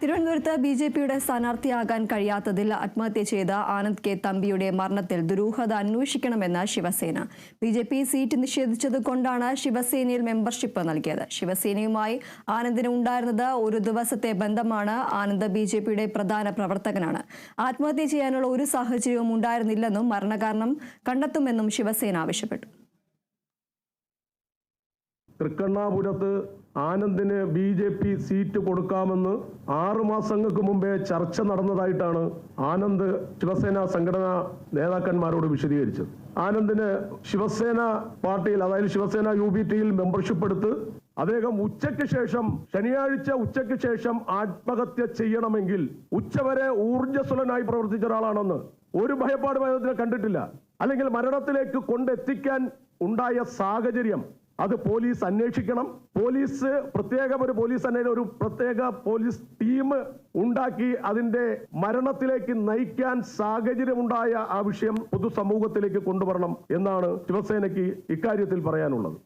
തിരുവനന്തപുരത്ത് B J പിയുടെ സ്ഥാനാർത്ഥിയാകാൻ കഴിയാത്തതിൽ ആത്മഹത്യ ചെയ്ത ആനന്ദ് കെ തമ്പിയുടെ മരണത്തിൽ ദുരൂഹത അന്വേഷിക്കണമെന്ന് Shiv Sena. B J P seat നിഷേധിച്ചത് കൊണ്ടാണ് ശിവസേനയിൽ മെമ്പർഷിപ്പ് നൽകിയത്. ശിവസേനയുമായി ആനന്ദിന് ഉണ്ടായിരുന്നത് ഒരു ദിവസത്തെ ബന്ധമാണ്. ആനന്ദ് ബി ജെ പിയുടെ പ്രധാന പ്രവർത്തകനാണ്. ആത്മഹത്യ ചെയ്യാനുള്ള ഒരു സാഹചര്യവും ഉണ്ടായിരുന്നില്ലെന്നും മരണകാരണം കണ്ടെത്തുമെന്നും ശിവസേന ആവശ്യപ്പെട്ടു. തൃക്കണ്ണാപുരത്ത് ആനന്ദിന് ബി ജെ പി സീറ്റ് കൊടുക്കാമെന്ന് ആറു മാസങ്ങൾക്ക് മുമ്പേ ചർച്ച നടന്നതായിട്ടാണ് ആനന്ദ് ശിവസേന സംഘടനാ നേതാക്കന്മാരോട് വിശദീകരിച്ചത്. ആനന്ദിന് ശിവസേന പാർട്ടിയിൽ അതായത് ശിവസേന യു ബി ടിയിൽ മെമ്പർഷിപ്പ് എടുത്ത് അദ്ദേഹം ഉച്ചയ്ക്ക് ശേഷം ശനിയാഴ്ച ഉച്ചയ്ക്ക് ശേഷം ആത്മഹത്യ ചെയ്യണമെങ്കിൽ ഉച്ചവരെ ഊർജസ്വലനായി പ്രവർത്തിച്ച ഒരാളാണെന്ന് ഒരു ഭയപ്പാട് ഭയത്തിനെ കണ്ടിട്ടില്ല. അല്ലെങ്കിൽ മരണത്തിലേക്ക് കൊണ്ടെത്തിക്കാൻ ഉണ്ടായ സാഹചര്യം അത് പോലീസ് അന്വേഷിക്കണം. പോലീസ് പ്രത്യേക ഒരു പോലീസ് അന്വേഷണം ഒരു പ്രത്യേക പോലീസ് ടീം ഉണ്ടാക്കി അതിന്റെ മരണത്തിലേക്ക് നയിക്കാൻ സാഹചര്യമുണ്ടായ ആ വിഷയം പൊതുസമൂഹത്തിലേക്ക് കൊണ്ടുവരണം എന്നാണ് ശിവസേനയ്ക്ക് ഇക്കാര്യത്തിൽ പറയാനുള്ളത്.